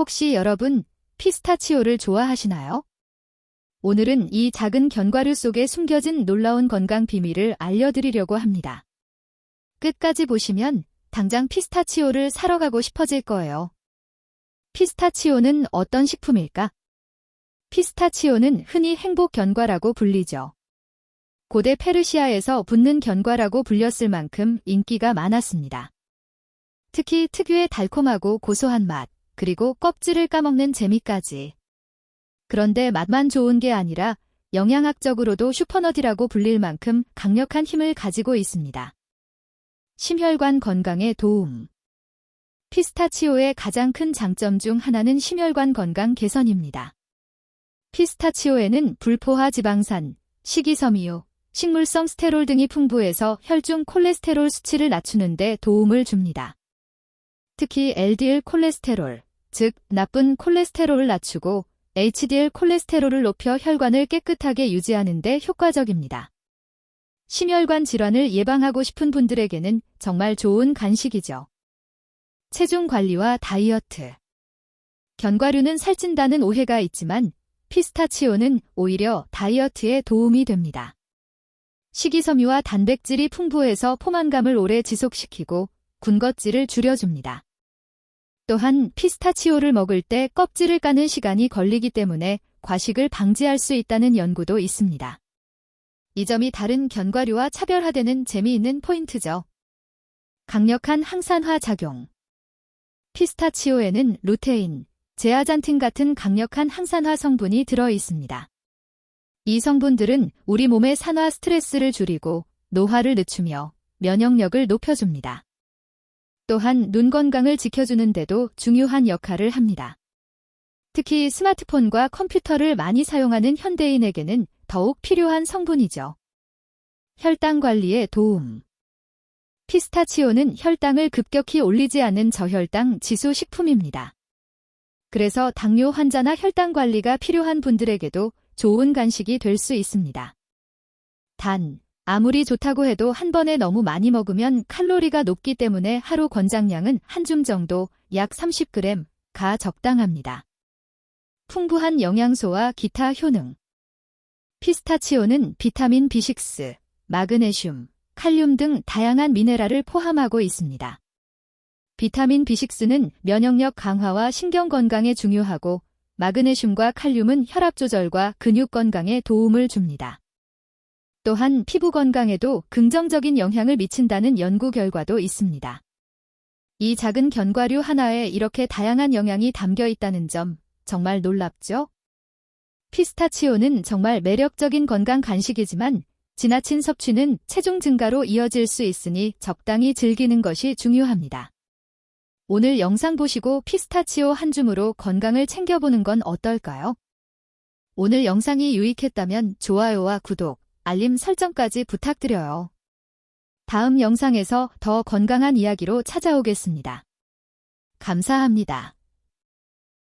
혹시 여러분 피스타치오를 좋아하시나요? 오늘은 이 작은 견과류 속에 숨겨진 놀라운 건강 비밀을 알려드리려고 합니다. 끝까지 보시면 당장 피스타치오를 사러 가고 싶어질 거예요. 피스타치오는 어떤 식품일까? 피스타치오는 흔히 행복 견과라고 불리죠. 고대 페르시아에서 붙는 견과라고 불렸을 만큼 인기가 많았습니다. 특히 특유의 달콤하고 고소한 맛, 그리고 껍질을 까먹는 재미까지. 그런데 맛만 좋은 게 아니라 영양학적으로도 슈퍼너디라고 불릴 만큼 강력한 힘을 가지고 있습니다. 심혈관 건강에 도움. 피스타치오의 가장 큰 장점 중 하나는 심혈관 건강 개선입니다. 피스타치오에는 불포화 지방산, 식이섬유, 식물성 스테롤 등이 풍부해서 혈중 콜레스테롤 수치를 낮추는 데 도움을 줍니다. 특히 LDL 콜레스테롤, 즉 나쁜 콜레스테롤을 낮추고 HDL 콜레스테롤을 높여 혈관을 깨끗하게 유지하는 데 효과적입니다. 심혈관 질환을 예방하고 싶은 분들에게는 정말 좋은 간식이죠. 체중 관리와 다이어트. 견과류는 살찐다는 오해가 있지만 피스타치오는 오히려 다이어트에 도움이 됩니다. 식이섬유와 단백질이 풍부해서 포만감을 오래 지속시키고 군것질을 줄여줍니다. 또한 피스타치오를 먹을 때 껍질을 까는 시간이 걸리기 때문에 과식을 방지할 수 있다는 연구도 있습니다. 이 점이 다른 견과류와 차별화되는 재미있는 포인트죠. 강력한 항산화 작용. 피스타치오에는 루테인, 제아잔틴 같은 강력한 항산화 성분이 들어 있습니다. 이 성분들은 우리 몸의 산화 스트레스를 줄이고 노화를 늦추며 면역력을 높여줍니다. 또한 눈 건강을 지켜주는데도 중요한 역할을 합니다. 특히 스마트폰과 컴퓨터를 많이 사용하는 현대인에게는 더욱 필요한 성분이죠. 혈당 관리에 도움. 피스타치오는 혈당을 급격히 올리지 않는 저혈당 지수 식품입니다. 그래서 당뇨 환자나 혈당 관리가 필요한 분들에게도 좋은 간식이 될 수 있습니다. 단, 아무리 좋다고 해도 한 번에 너무 많이 먹으면 칼로리가 높기 때문에 하루 권장량은 한 줌 정도 약 30g 가 적당합니다. 풍부한 영양소와 기타 효능 피스타치오는 비타민 B6, 마그네슘, 칼륨 등 다양한 미네랄을 포함하고 있습니다. 비타민 B6는 면역력 강화와 신경 건강에 중요하고 마그네슘과 칼륨은 혈압 조절과 근육 건강에 도움을 줍니다. 또한 피부 건강에도 긍정적인 영향을 미친다는 연구 결과도 있습니다. 이 작은 견과류 하나에 이렇게 다양한 영양이 담겨 있다는 점 정말 놀랍죠? 피스타치오는 정말 매력적인 건강 간식이지만 지나친 섭취는 체중 증가로 이어질 수 있으니 적당히 즐기는 것이 중요합니다. 오늘 영상 보시고 피스타치오 한 줌으로 건강을 챙겨보는 건 어떨까요? 오늘 영상이 유익했다면 좋아요와 구독, 알림 설정까지 부탁드려요. 다음 영상에서 더 건강한 이야기로 찾아오겠습니다. 감사합니다.